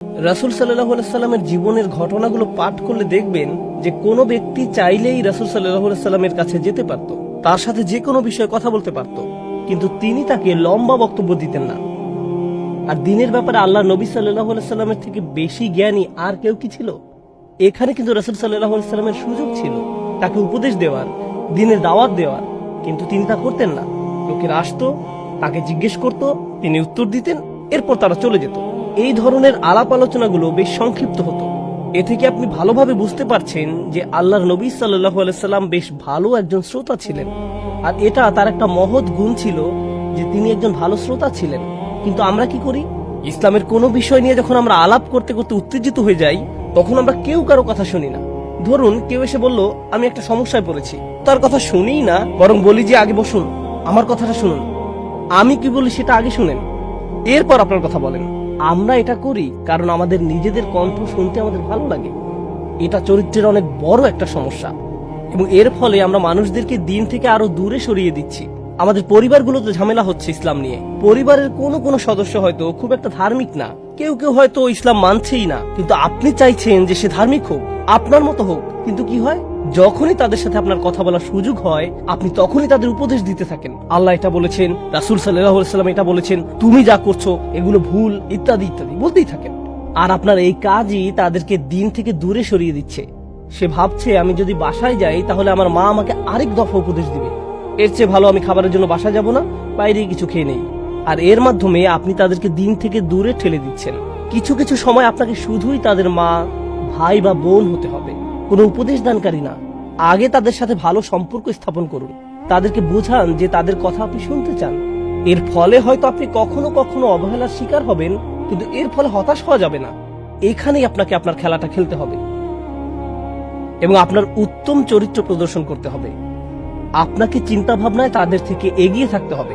রাসুল সাল্লাহ সাল্লামের জীবনের ঘটনাগুলো পাঠ করলে দেখবেন যে কোনো ব্যক্তি চাইলেই রাসুল সাল্লাহ সাল্লামের কাছে যেতে পারত, তার সাথে যে কোনো বিষয়ে কথা বলতে পারত, কিন্তু তিনি তাকে লম্বা বক্তব্য দিতেন না। আর দিনের ব্যাপারে আল্লাহ নবী সাল্লাহ সাল্লামের থেকে বেশি জ্ঞানী আর কেউ কি ছিল? এখানে কিন্তু রাসুল সাল্লাহ সাল্লামের সুযোগ ছিল। তাকে উপদেশ দেওয়ার, দিনের দাওয়াত দেওয়ার, কিন্তু তিনি তা করতেন না। লোকের আসতো, তাকে জিজ্ঞেস করত, তিনি উত্তর দিতেন, এরপর তারা চলে যেত। এই ধরনের আলাপ আলোচনাগুলো বেশ সংক্ষিপ্ত হতো। এ থেকে আপনি ভালোভাবে বুঝতে পারছেন যে আল্লাহর নবী সাল্লাহ বেশ ভালো একজন শ্রোতা ছিলেন। আর এটা তার একটা মহৎ গুণ ছিল যে তিনি একজন ভালো শ্রোতা ছিলেন। কিন্তু আমরা কি করি? ইসলামের কোনো বিষয় নিয়ে যখন আমরা আলাপ করতে করতে উত্তেজিত হয়ে যাই, তখন আমরা কেউ কারও কথা শুনি না। ধরুন, কেউ এসে বলল, আমি একটা সমস্যায় পড়েছি। তার কথা শুনিই না, বরং বলি যে, আগে বসুন, আমার কথাটা শুনুন। আমি কি বলি সেটা আগে শুনেন? এরপর আপনার কথা বলেন। আমরা এটা করি কারণ আমাদের নিজেদের কণ্ঠ শুনতে আমাদের ভালো লাগে। এটা চরিত্রের অনেক বড় একটা সমস্যা। এবং এর ফলে আমরা মানুষদেরকে দিন থেকে আরও দূরে সরিয়ে দিচ্ছি। আমাদের পরিবারগুলোতে ঝামেলা হচ্ছে ইসলাম নিয়ে। পরিবারের কোনো কোনো সদস্য হয়তো খুব একটা ধার্মিক না। কেউ কেউ হয়তো ইসলাম মানছেই না। কিন্তু আপনি চাইছেন যে সে ধার্মিক হোক, আপনার মতো হোক। কিন্তু কি হয়? যখনই তাদের সাথে আপনার কথা বলার সুযোগ হয়, আপনি তখনই তাদের উপদেশ দিতে থাকেন। আল্লাহ এটা বলেছেন, রাসুল সাল্লাম এটা বলেছেন, তুমি যা করছ, এগুলো ভুল, ইত্যাদি ইত্যাদি, বলতেই থাকেন। আর আপনার এই কাজই তাদেরকে দিন থেকে দূরে সরিয়ে দিচ্ছে। সে ভাবছে, আমি যদি বাসায় যাই, তাহলে আমার মা আমাকে আরেক দফা উপদেশ দিবে। এর চেয়ে ভালো আমি খাবারের জন্য বাসায় যাব না, বাইরে কিছু খেয়ে নেই। আর এর মাধ্যমে আপনি তাদেরকে দিন থেকে দূরে ঠেলে দিচ্ছেন। কিছু কিছু সময় আপনাকে শুধুই তাদের মা, ভাই বা বোন হতে হবে। কোনো উপদেশ দানকারী না। আগে তাদের সাথে ভালো সম্পর্ক স্থাপন করুন। তাদেরকে বোঝান যে তাদের কথা আপনি শুনতে চান। এর ফলে হয়তো আপনি কখনো কখনো অবহেলার শিকার হবেন, কিন্তু এর ফলে হতাশ হওয়া যাবে না। এখানেই আপনাকে আপনার খেলাটা খেলতে হবে। এবং আপনার উত্তম চরিত্র প্রদর্শন করতে হবে। আপনাকে চিন্তা ভাবনায় তাদের থেকে এগিয়ে থাকতে হবে।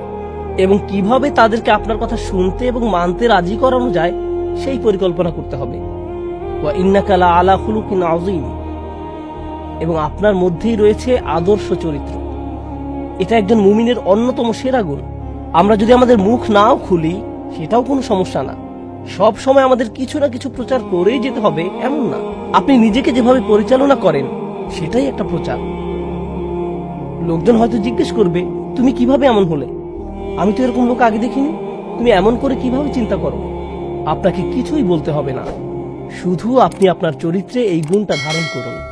এবং কীভাবে তাদেরকে আপনার কথা শুনতে এবং মানতে রাজি করানো যায়, সেই পরিকল্পনা করতে হবে। আলা আযীম। এবং আপনার মধ্যেই রয়েছে আদর্শ চরিত্র। এটা একজন মুমিনের অন্যতম সেরা গুণ। আমরা যদি আমাদের মুখ নাও খুলি, সেটাও কোনো সমস্যা না। সব সময় আমাদের কিছু না কিছু প্রচার করেই যেতে হবে, এমন না। আপনি নিজেকে যেভাবে পরিচালনা করেন, সেটাই একটা প্রচার। লোকজন হয়তো জিজ্ঞেস করবে, তুমি কীভাবে এমন হলে? আমি তো এরকম লোক আগে দেখিনি। তুমি এমন করে কীভাবে চিন্তা করো? আপনাকে কিছুই বলতে হবে না। শুধু আপনি আপনার চরিত্রে এই গুণটা ধারণ করুন।